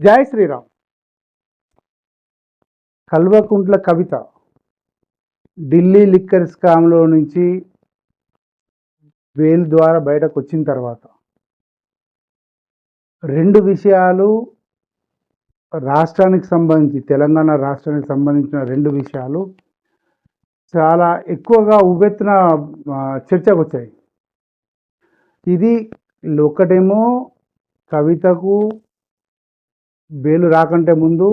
జై శ్రీరామ్. కల్వకుంట్ల కవిత ఢిల్లీ లిక్కర్ స్కామ్లో నుంచి బెయిల్ ద్వారా బయటకు వచ్చిన తర్వాత రెండు విషయాలు రాష్ట్రానికి సంబంధించి తెలంగాణ రాష్ట్రానికి సంబంధించిన రెండు విషయాలు చాలా ఎక్కువగా ఉవ్వెత్తున చర్చకు వచ్చాయి ఇది ఒకటేమో కవితకు బెయిల్ రాకంటే ముందు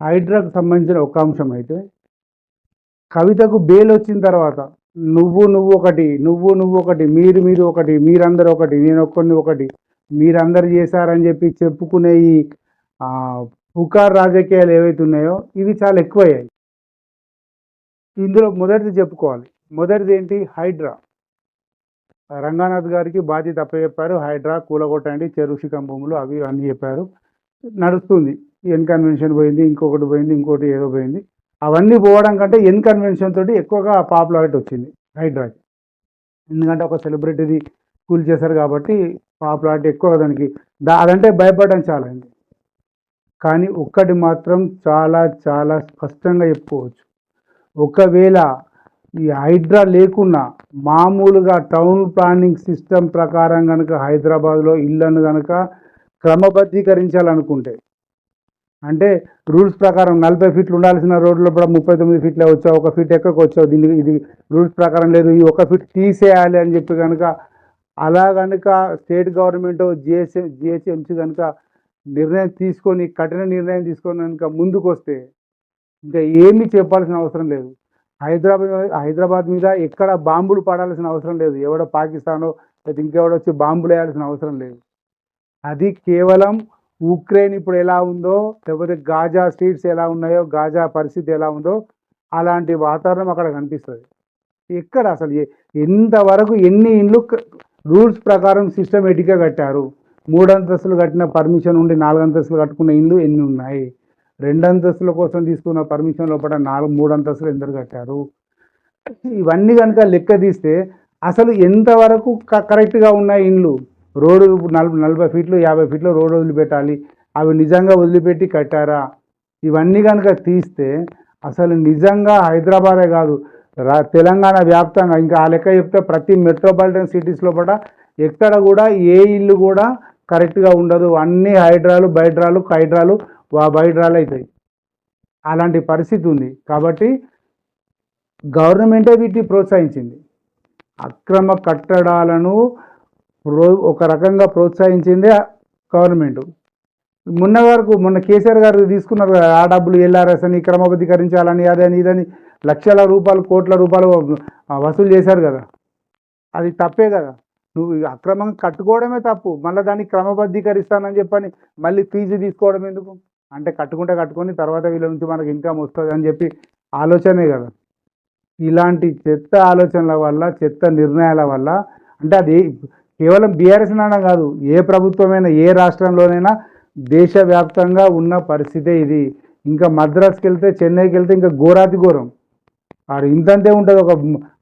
హైడ్రాకు సంబంధించిన ఒక అంశం అయితే కవితకు బెయిల్ వచ్చిన తర్వాత నువ్వు నువ్వు ఒకటి నువ్వు నువ్వు ఒకటి మీరు మీరు ఒకటి మీరందరూ ఒకటి నేను ఒక్కడిని ఒకటి మీరందరు చేశారని చెప్పి చెప్పుకునే ఈ పుకార్ రాజకీయాలు ఏవైతే ఉన్నాయో ఇవి చాలా ఎక్కువయ్యాయి. ఇందులో మొదటిది చెప్పుకోవాలి. మొదటిది ఏంటి? హైడ్రా. రంగానాథ్ గారికి బాధ్యత అప్పచెప్పారు. హైడ్రా కూలగొట్టండి చెరువు శిఖం భూములు అవి అన్నీ చెప్పారు. నడుస్తుంది. ఎన్ కన్వెన్షన్ పోయింది ఇంకొకటి పోయింది ఇంకోటి ఏదో పోయింది. అవన్నీ పోవడం కంటే ఎన్ కన్వెన్షన్ తోటి ఎక్కువగా పాపులారిటీ వచ్చింది హైడ్రాకి ఎందుకంటే ఒక సెలబ్రిటీది కూల్ చేశారు కాబట్టి పాపులారిటీ ఎక్కువ దానికి దా అదంటే భయపడడం చాలా అండి. కానీ ఒక్కటి మాత్రం చాలా చాలా స్పష్టంగా చెప్పుకోవచ్చు. ఒకవేళ ఈ హైడ్రా లేకున్నా మామూలుగా టౌన్ ప్లానింగ్ సిస్టమ్ ప్రకారం కనుక హైదరాబాద్లో ఇళ్ళను కనుక క్రమబద్ధీకరించాలనుకుంటే. అంటే రూల్స్ ప్రకారం నలభై ఫీట్లు ఉండాల్సిన రోడ్లో కూడా ముప్పై తొమ్మిది ఫీట్లే వచ్చావు ఒక ఫీట్ ఎక్కడికి వచ్చావు దీనికి ఇది రూల్స్ ప్రకారం లేదు ఈ ఒక ఫీట్ తీసేయాలి అని చెప్పి కనుక అలా కనుక స్టేట్ గవర్నమెంట్ జిహెచ్ఎం జిహెచ్ఎంసీ కనుక నిర్ణయం తీసుకొని కఠిన నిర్ణయం తీసుకొని కనుక ముందుకు వస్తే ఇంకా ఏమీ చెప్పాల్సిన అవసరం లేదు. హైదరాబాద్ హైదరాబాద్ మీద ఎక్కడ బాంబులు పడాల్సిన అవసరం లేదు. ఎవడో పాకిస్తానో లేదా ఇంకెవడో వచ్చి బాంబులు వేయాల్సిన అవసరం లేదు. అది కేవలం ఉక్రెయిన్ ఇప్పుడు ఎలా ఉందో లేకపోతే గాజా స్ట్రీట్స్ ఎలా ఉన్నాయో గాజా పరిస్థితి ఎలా ఉందో అలాంటి వాతావరణం అక్కడ కనిపిస్తుంది. ఎక్కడ అసలు ఎంతవరకు ఎన్ని ఇండ్లు రూల్స్ ప్రకారం సిస్టమేటిక్గా కట్టారు? మూడు అంతస్తులు కట్టిన పర్మిషన్ ఉండి నాలుగు అంతస్తులు కట్టుకున్న ఇండ్లు ఎన్ని ఉన్నాయి? రెండు అంతస్తుల కోసం తీసుకున్న పర్మిషన్ లోపల నాలుగు మూడు అంతస్తులు ఎందరు కట్టారు? ఇవన్నీ కనుక లెక్క తీస్తే అసలు ఎంతవరకు క- కరెక్ట్గా ఉన్నాయి ఇండ్లు? రోడ్డు నలభై నలభై ఫీట్లు యాభై ఫీట్లు రోడ్డు వదిలిపెట్టాలి. అవి నిజంగా వదిలిపెట్టి కట్టారా? ఇవన్నీ కనుక తీస్తే అసలు నిజంగా హైదరాబాదే కాదు. రా తెలంగాణ వ్యాప్తంగా ఇంకా ఆ లెక్క చెప్తే ప్రతి మెట్రోపాలిటన్ సిటీస్లో కూడా ఎక్కడ కూడా ఏ ఇల్లు కూడా కరెక్ట్గా ఉండదు. అన్ని హైడ్రాలు బైడ్రాలు హైడ్రాలు వా బైడ్రాలు అవుతాయి అలాంటి పరిస్థితి ఉంది. కాబట్టి గవర్నమెంటే వీటిని ప్రోత్సహించింది. అక్రమ కట్టడాలను ప్రో ఒక రకంగా ప్రోత్సహించిందే గవర్నమెంట్. మొన్న వరకు మొన్న కేసీఆర్ గారు తీసుకున్నారు కదా ఆ డబ్బులు ఎల్ఆర్ఎస్ అని క్రమబద్ధీకరించాలని అదని ఇదని లక్షల రూపాయలు కోట్ల రూపాయలు వసూలు చేశారు కదా. అది తప్పే కదా. నువ్వు అక్రమంగా కట్టుకోవడమే తప్పు. మళ్ళీ దాన్ని క్రమబద్ధీకరిస్తానని చెప్పని మళ్ళీ ఫీజు తీసుకోవడం ఎందుకు? అంటే కట్టుకుంటే కట్టుకొని తర్వాత వీళ్ళ నుంచి మనకి ఇన్కమ్ వస్తుంది అని చెప్పి ఆలోచనే కదా. ఇలాంటి చెత్త ఆలోచనల వల్ల చెత్త నిర్ణయాల వల్ల అంటే అది కేవలం బీఆర్ఎస్ అనడం కాదు ఏ ప్రభుత్వమైనా ఏ రాష్ట్రంలోనైనా దేశవ్యాప్తంగా ఉన్న పరిస్థితే ఇది. ఇంకా మద్రాస్కి వెళ్తే చెన్నైకి వెళ్తే ఇంకా ఘోరాతి ఘోరం. అక్కడ ఇంతంతే ఉంటుంది ఒక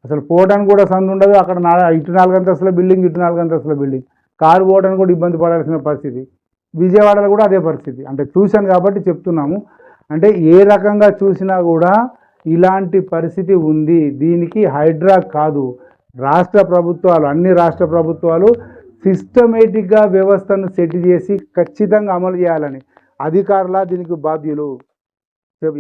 అసలు పోవడానికి కూడా సందు ఉండదు. అక్కడ నా ఇటు నాలుగంతస్తుల బిల్డింగ్ ఇటు నాలుగంతస్తుల బిల్డింగ్. కారు పోవడానికి కూడా ఇబ్బంది పడాల్సిన పరిస్థితి. విజయవాడలో కూడా అదే పరిస్థితి. అంటే చూశాను కాబట్టి చెప్తున్నాము. అంటే ఏ రకంగా చూసినా కూడా ఇలాంటి పరిస్థితి ఉంది. దీనికి హైడ్రా కాదు. రాష్ట్ర ప్రభుత్వాలు అన్ని రాష్ట్ర ప్రభుత్వాలు సిస్టమేటిక్గా వ్యవస్థను సెట్ చేసి ఖచ్చితంగా అమలు చేయాలని అధికారుల దీనికి బాధ్యులు.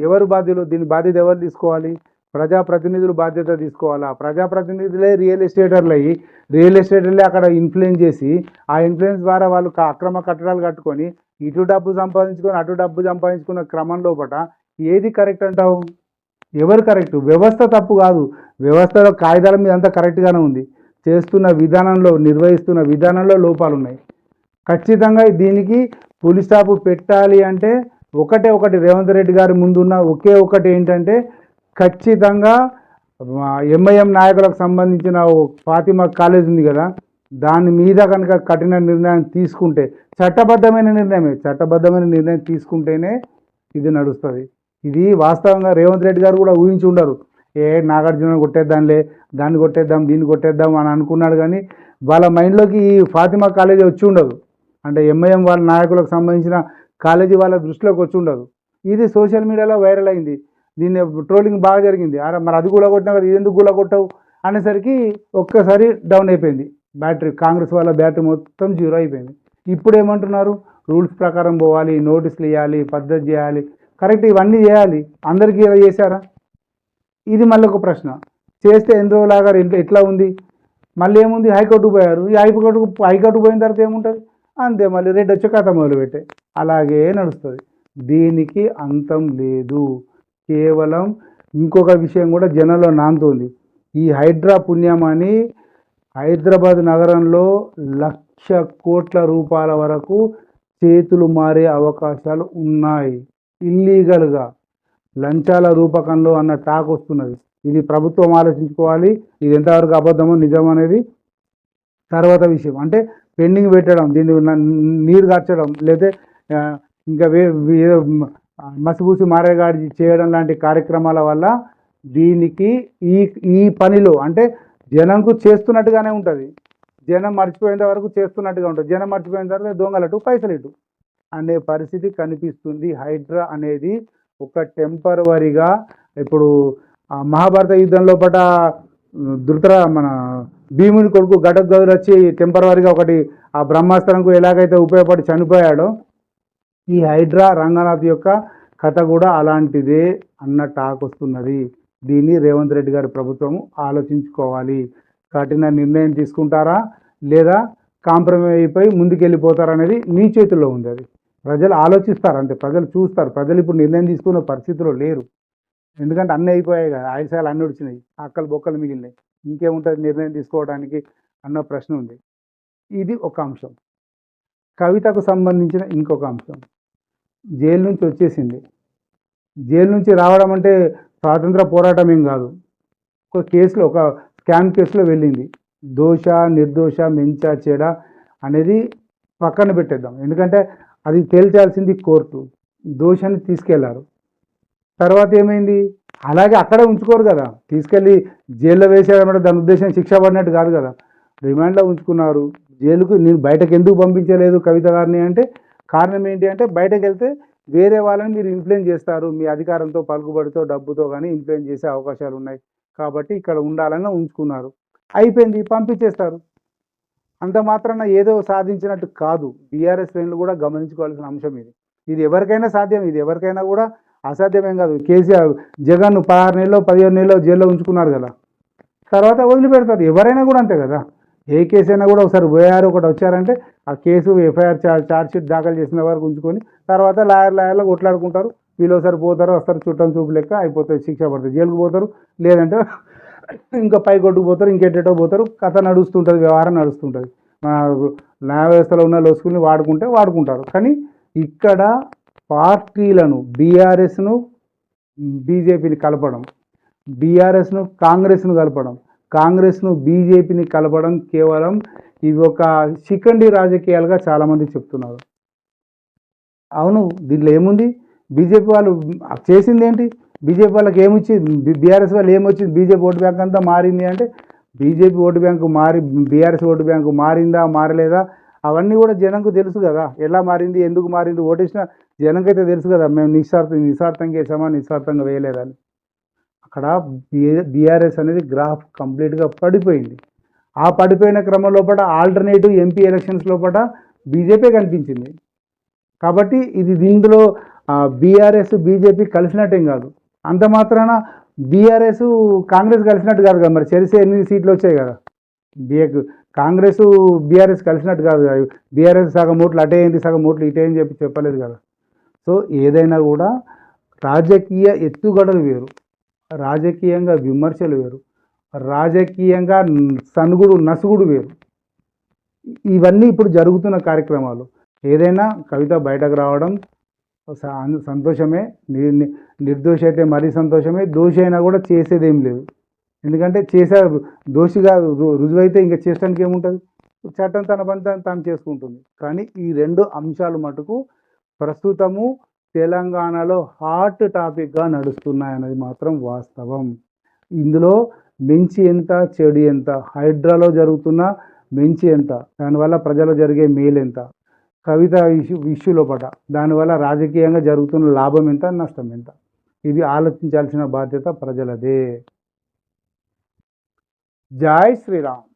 ఎవరు బాధ్యులు? దీని బాధ్యత ఎవరు తీసుకోవాలి? ప్రజాప్రతినిధులు బాధ్యత తీసుకోవాలా? ప్రజాప్రతినిధులే రియల్ ఎస్టేటర్లు అయ్యి రియల్ ఎస్టేటర్లే అక్కడ ఇన్ఫ్లుయెన్స్ చేసి ఆ ఇన్ఫ్లుయెన్స్ ద్వారా వాళ్ళు అక్రమ కట్టడాలు కట్టుకొని ఇటు డబ్బు సంపాదించుకొని అటు డబ్బు సంపాదించుకున్న క్రమం లోపట ఏది కరెక్ట్ అంటావు? ఎవరు కరెక్ట్ వ్యవస్థ తప్పు కాదు. వ్యవస్థలో కాగితాల మీద అంతా కరెక్ట్గానే ఉంది. చేస్తున్న విధానంలో నిర్వహిస్తున్న విధానంలో లోపాలు ఉన్నాయి ఖచ్చితంగా దీనికి పులి స్టాప్ పెట్టాలి అంటే ఒకటే ఒకటి రేవంత్ రెడ్డి గారి ముందున్న ఒకే ఒకటి ఏంటంటే ఖచ్చితంగా ఎంఐఎం నాయకులకు సంబంధించిన ఓ ఫాతిమా కాలేజ్ ఉంది కదా దాని మీద కనుక కఠిన నిర్ణయం తీసుకుంటే చట్టబద్ధమైన నిర్ణయమే చట్టబద్ధమైన నిర్ణయం తీసుకుంటేనే ఇది నడుస్తుంది. ఇది వాస్తవంగా రేవంత్ రెడ్డి గారు కూడా ఊహించి ఉండరు. ఏ నాగార్జున కొట్టేద్దాంలే దాన్ని కొట్టేద్దాం దీన్ని కొట్టేద్దాం అని అనుకున్నాడు కానీ వాళ్ళ మైండ్లోకి ఈ ఫాతిమా కాలేజీ వచ్చి ఉండదు. అంటే ఎంఐఎం వాళ్ళ నాయకులకు సంబంధించిన కాలేజీ వాళ్ళ దృష్టిలోకి వచ్చి ఉండదు. ఇది సోషల్ మీడియాలో వైరల్ అయింది. దీన్ని ట్రోలింగ్ బాగా జరిగింది. అరే మరి అది కూడా కొట్టినా కదా ఇది ఎందుకు కూడా కొట్టవు? అనేసరికి ఒక్కసారి డౌన్ అయిపోయింది. బ్యాటరీ కాంగ్రెస్ వాళ్ళ బ్యాటరీ మొత్తం జీరో అయిపోయింది. ఇప్పుడు ఏమంటున్నారు? రూల్స్ ప్రకారం పోవాలి నోటీసులు ఇవ్వాలి పద్ధతి చేయాలి. కరెక్ట్ ఇవన్నీ చేయాలి. అందరికీ ఇలా చేశారా? ఇది మళ్ళీ ఒక ప్రశ్న. చేస్తే ఎన్ని రోజులాగా ఎట్లా ఎట్లా ఉంది? మళ్ళీ ఏముంది? హైకోర్టుకు పోయారు. ఈ హైకోర్టుకు హైకోర్టుకు పోయిన తర్వాత ఏముంటుంది? అంతే మళ్ళీ రెడ్డి వచ్చే కథ మొదలుపెట్టే. అలాగే నడుస్తుంది. దీనికి అంతం లేదు. కేవలం ఇంకొక విషయం కూడా జనంలో నాంతుంది. ఈ హైడ్రా పుణ్యమని హైదరాబాద్ నగరంలో లక్ష కోట్ల రూపాయల వరకు చేతులు మారే అవకాశాలు ఉన్నాయి. ఇల్లీగల్గా లంచాల రూపకంలో అన్న టాక్ వస్తున్నది. ఇది ప్రభుత్వం ఆలోచించుకోవాలి. ఇది ఎంతవరకు అబద్ధమో నిజం అనేది తర్వాత విషయం. అంటే పెండింగ్ పెట్టడం దీన్ని నీరు కార్చడం లేదా ఇంకా వే ఏదో మసిపూసి మారేగాడి చేయడం లాంటి కార్యక్రమాల వల్ల దీనికి ఈ ఈ పనిలో అంటే జనంకు చేస్తున్నట్టుగానే ఉంటుంది. జనం మర్చిపోయేంత వరకు చేస్తున్నట్టుగా ఉంటుంది. జనం మర్చిపోయిన తర్వాత దొంగలటు పైసలు ఇటు అనే పరిస్థితి కనిపిస్తుంది. హైడ్రా అనేది ఒక టెంపరవరీగా ఇప్పుడు మహాభారత యుద్ధంలో పట ధృతర మన భీముని కొడుకు ఘటక్ గదులు వచ్చి టెంపరవరీగా ఒకటి ఆ బ్రహ్మాస్త్రంకు ఎలాగైతే ఉపయోగపడి చనిపోయాడో ఈ హైడ్రా రంగనాథ్ యొక్క కథ కూడా అలాంటిదే అన్న టాక్ వస్తున్నది దీన్ని రేవంత్ రెడ్డి గారి ప్రభుత్వం ఆలోచించుకోవాలి. కఠిన నిర్ణయం తీసుకుంటారా? లేదా కాంప్రమైజ్ అయిపోయి ముందుకెళ్ళిపోతారా అనేది మీ చేతుల్లో ఉంది అది. ప్రజలు ఆలోచిస్తారు అంతే ప్రజలు చూస్తారు. ప్రజలు ఇప్పుడు నిర్ణయం తీసుకునే పరిస్థితిలో లేరు. ఎందుకంటే అన్నీ అయిపోయాయి కదా. ఆయుషాలు అన్నీ వచ్చినాయి. అక్కలు బొక్కలు మిగిలినాయి. ఇంకేముంటుంది నిర్ణయం తీసుకోవడానికి అన్న ప్రశ్న ఉంది. ఇది ఒక అంశం. కవితకు సంబంధించిన ఇంకొక అంశం. జైలు నుంచి వచ్చేసింది. జైలు నుంచి రావడం అంటే స్వాతంత్ర పోరాటం ఏం కాదు. ఒక కేసులో ఒక స్కామ్ కేసులో వెళ్ళింది. దోష నిర్దోష మెంచ చెడ అనేది పక్కన పెట్టేద్దాం. ఎందుకంటే అది తేల్చాల్సింది కోర్టు. దోషాన్ని తీసుకెళ్ళారు. తర్వాత ఏమైంది? అలాగే అక్కడే ఉంచుకోరు కదా. తీసుకెళ్ళి జైల్లో వేసేయాలంటే దాని ఉద్దేశం శిక్ష పడినట్టు కాదు కదా. రిమాండ్లో ఉంచుకున్నారు. జైలుకు నేను బయటకు ఎందుకు పంపించలేదు కవిత గారిని అంటే కారణం ఏంటి అంటే బయటకు వెళ్తే వేరే వాళ్ళని మీరు ఇన్ఫ్లుయెన్స్ చేస్తారు. మీ అధికారంతో పలుకుబడితో డబ్బుతో కానీ ఇన్ఫ్లుయెన్స్ చేసే అవకాశాలు ఉన్నాయి. కాబట్టి ఇక్కడ ఉండాలని ఉంచుకున్నారు. అయిపోయింది. పంపించేస్తారు. అంత మాత్రాన ఏదో సాధించినట్టు కాదు. బీఆర్ఎస్ శ్రేణులు కూడా గమనించుకోవాల్సిన అంశం ఇది. ఇది ఎవరికైనా సాధ్యం ఇది ఎవరికైనా కూడా అసాధ్యమేం కాదు. కేసీఆర్ జగన్ పదహారు నెలలో పదిహేను నెలలో జైల్లో ఉంచుకున్నారు కదా. తర్వాత వదిలిపెడతారు. ఎవరైనా కూడా అంతే కదా. ఏ కేసు అయినా కూడా ఒకసారి పోయారు ఒకటి వచ్చారంటే ఆ కేసు ఎఫ్ఐఆర్ చార్జ్ షీట్ దాఖలు చేసిన వరకు ఉంచుకొని తర్వాత లాయర్ లాయర్లో కొట్లాడుకుంటారు. వీళ్ళు ఒకసారి పోతారు వస్తారు చుట్టం చూపు లెక్క అయిపోతుంది శిక్ష పడుతుంది జైలుకు పోతారు. లేదంటే ఇంకా పై కొట్టుకుపోతారు ఇంకెటేటో పోతారు. కథ నడుస్తుంటుంది వ్యవహారం నడుస్తుంటుంది. మన న్యాయ వ్యవస్థలో ఉన్న లొసుకుని వాడుకుంటే వాడుకుంటారు. కానీ ఇక్కడ పార్టీలను బీఆర్ఎస్ను బీజేపీని కలపడం బీఆర్ఎస్ను కాంగ్రెస్ను కలపడం కాంగ్రెస్ను బీజేపీని కలపడం కేవలం ఇవి ఒక చికండి రాజకీయాలుగా చాలామంది చెప్తున్నారు. అవును దీంట్లో ఏముంది? బీజేపీ వాళ్ళు చేసింది ఏంటి బీజేపీ వాళ్ళకి ఏమొచ్చింది బీఆర్ఎస్ వాళ్ళు ఏమొచ్చింది? బీజేపీ ఓటు బ్యాంక్ అంతా మారింది అంటే బీజేపీ ఓటు బ్యాంకు మారి బీఆర్ఎస్ ఓటు బ్యాంకు మారిందా మారలేదా? అవన్నీ కూడా జనంకు తెలుసు కదా. ఎలా మారింది ఎందుకు మారింది? ఓటేసిన జనంకైతే తెలుసు కదా. మేము నిస్వార్థ నిస్వార్థంగా వేసామా నిస్వార్థంగా వేయలేదని అక్కడ బీఆర్ఎస్ అనేది గ్రాఫ్ కంప్లీట్గా పడిపోయింది. ఆ పడిపోయిన క్రమం లోపల ఆల్టర్నేటివ్ ఎంపీ ఎలక్షన్స్ లోపల బీజేపీ కనిపించింది. కాబట్టి ఇది దీంట్లో బీఆర్ఎస్ బీజేపీ కలిసినట్టేం కాదు. అంత మాత్రాన బీఆర్ఎస్ కాంగ్రెస్ కలిసినట్టు కాదు కదా మరి. చెరిసే ఎనిమిది సీట్లు వచ్చాయి కదా. బిఏక్ కాంగ్రెస్ బీఆర్ఎస్ కలిసినట్టు కాదు కదా. బీఆర్ఎస్ సగం ఓట్లు అటే అయింది సగం ఓట్లు ఇటే అని చెప్పి చెప్పలేదు కదా. సో ఏదైనా కూడా రాజకీయ ఎత్తుగడలు వేరు రాజకీయంగా విమర్శలు వేరు రాజకీయంగా సనుగుడు నసుగుడు వేరు. ఇవన్నీ ఇప్పుడు జరుగుతున్న కార్యక్రమాలు. ఏదైనా కవిత బయటకు రావడం సంతోషమే. నిర్దోషి అయితే మరీ సంతోషమే. దోషి అయినా కూడా చేసేది ఏం లేదు. ఎందుకంటే చేసే దోషిగా రుజువైతే ఇంకా చేసడానికి ఏముంటుంది? చట్టం తన పని తను తాను చేసుకుంటుంది. కానీ ఈ రెండు అంశాలు మటుకు ప్రస్తుతము తెలంగాణలో హాట్ టాపిక్గా నడుస్తున్నాయన్నది మాత్రం వాస్తవం. ఇందులో మంచి ఎంత చెడు ఎంత? హైడ్రాలో జరుగుతున్న మంచి ఎంత? దానివల్ల ప్రజలు జరిగే మేలు ఎంత? కవిత ఇష్యూ ఇష్యూ లోపల దానివల్ల రాజకీయంగా జరుగుతున్న లాభం ఎంత నష్టం ఎంత? ఇది ఆలోచించాల్సిన బాధ్యత ప్రజలదే. జై శ్రీరామ్.